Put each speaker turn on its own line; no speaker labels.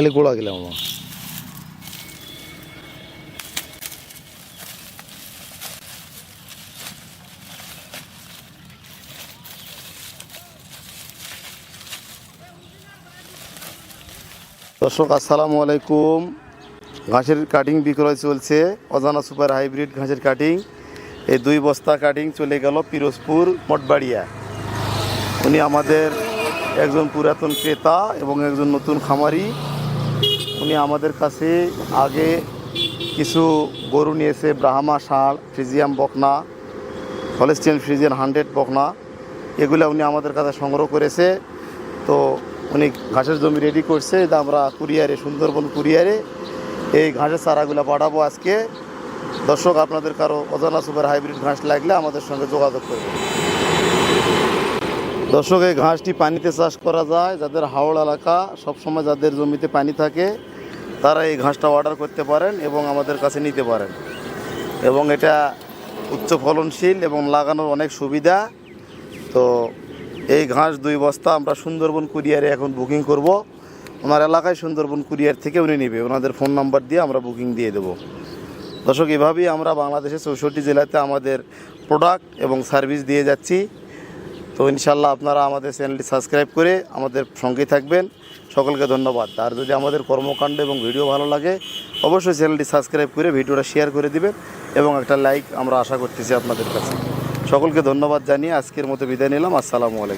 খালি গোড়া গেলাম আমার। দর্শক, আসসালামু আলাইকুম। ঘাসের কাটিং বিক্রয় চলছে। অজানা সুপার হাইব্রিড ঘাসের কাটিং এই দুই বস্তা কাটিং চলে গেল পিরোজপুর, মঠবাড়িয়া। উনি আমাদের একজন পুরাতন ক্রেতা এবং একজন নতুন খামারি। উনি আমাদের কাছে আগে কিছু গরু নিয়েছে, ব্রাহ্মা ষাঁড়, ফ্রিজিয়াম বকনা, হলেস্টিয়ান ফ্রিজিয়ান হান্ড্রেড বকনা, এগুলো উনি আমাদের কাছে সংগ্রহ করেছে। তো উনি ঘাসের জমি রেডি করছে আমরা কুরিয়ারে, সুন্দরবন কুরিয়ারে এই ঘাসের চারাগুলো পাঠাবো আজকে। দর্শক, আপনাদের কারও অজানা সুপার হাইব্রিড ঘাস লাগলে আমাদের সঙ্গে যোগাযোগ করবে দর্শক, এই ঘাসটি পানিতে চাষ করা যায়। যাদের হাওড় এলাকা, সবসময় যাদের জমিতে পানি থাকে, তারা এই ঘাসটা অর্ডার করতে পারেন এবং আমাদের কাছে নিতে পারেন। এবং এটা উচ্চ ফলনশীল এবং লাগানোর অনেক সুবিধা। তো এই ঘাস দুই বস্তা আমরা সুন্দরবন কুরিয়ারে এখন বুকিং করব। ওনার এলাকায় সুন্দরবন কুরিয়ার থেকে উনি নেবে। ওনাদের ফোন নাম্বার দিয়ে আমরা বুকিং দিয়ে দেবো। দর্শক, এভাবেই আমরা বাংলাদেশের চৌষট্টি জেলাতে আমাদের প্রোডাক্ট এবং সার্ভিস দিয়ে যাচ্ছি। তো ইনশাল্লাহ আপনারা আমাদের চ্যানেলটি সাবস্ক্রাইব করে আমাদের সঙ্গে থাকবেন। সকলকে ধন্যবাদ। আর যদি আমাদের কর্মকাণ্ড এবং ভিডিও ভালো লাগে, অবশ্যই চ্যানেলটি সাবস্ক্রাইব করে ভিডিওটা শেয়ার করে দেবেন এবং একটা লাইক আমরা আশা করতেছি আপনাদের কাছে। সকলকে ধন্যবাদ জানিয়ে আজকের মতো বিদায় নিলাম। আসসালামু আলাইকুম।